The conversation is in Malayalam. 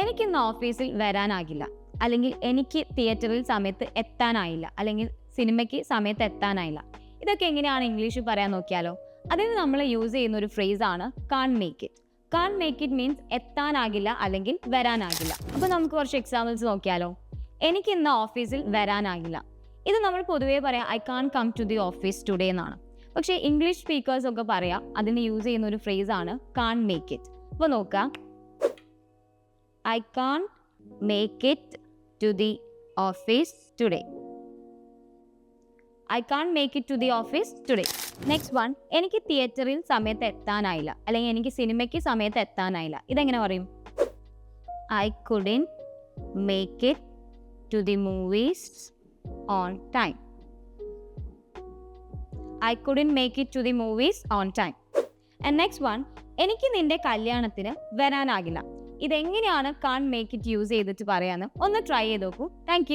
എനിക്കിന്ന് ഓഫീസിൽ വരാനാകില്ല. അല്ലെങ്കിൽ എനിക്ക് തിയേറ്ററിൽ സമയത്ത് എത്താനായില്ല. അല്ലെങ്കിൽ സിനിമയ്ക്ക് സമയത്ത് എത്താനായില്ല. ഇതൊക്കെ എങ്ങനെയാണ് ഇംഗ്ലീഷിൽ പറയാൻ നോക്കിയാലോ? അതിന് നമ്മൾ യൂസ് ചെയ്യുന്ന ഒരു ഫ്രേസ് ആണ് can't make it can't make it means എത്താനാകില്ല അല്ലെങ്കിൽ വരാനാകില്ല. അപ്പോൾ നമുക്ക് കുറച്ച് എക്സാമ്പിൾസ് നോക്കിയാലോ? എനിക്ക് ഇന്ന് ഓഫീസിൽ വരാനാകില്ല. ഇത് നമ്മൾ പൊതുവേ പറയാം I can't come to the office today എന്നാണ്. പക്ഷേ ഇംഗ്ലീഷ് സ്പീക്കേഴ്സ് ഒക്കെ പറയാം അതിന് യൂസ് ചെയ്യുന്ന ഒരു ഫ്രേസ് ആണ് കാൺ മേക്ക് ഇറ്റ് അപ്പോൾ നോക്കാം. I can't make it to the office today I can't make it to the office today next one എനിക്ക് തിയേറ്ററിൽ സമയത്ത് എത്താനായില്ല. അല്ലെങ്കിൽ എനിക്ക് സിനിമയ്ക്ക് സമയത്ത് എത്താനായില്ല. ഇതെങ്ങനെ പറയും? I couldn't make it to the movies on time I couldn't make it to the movies on time and next one എനിക്ക് നിന്റെ കല്യാണത്തിന് വരാനാകില്ല. ഇതെങ്ങനെയാണ് കാൺ മേക്ക് ഇറ്റ് യൂസ് ചെയ്തിട്ട് പറയാന്ന് ഒന്ന് ട്രൈ ചെയ്ത് നോക്കൂ. താങ്ക്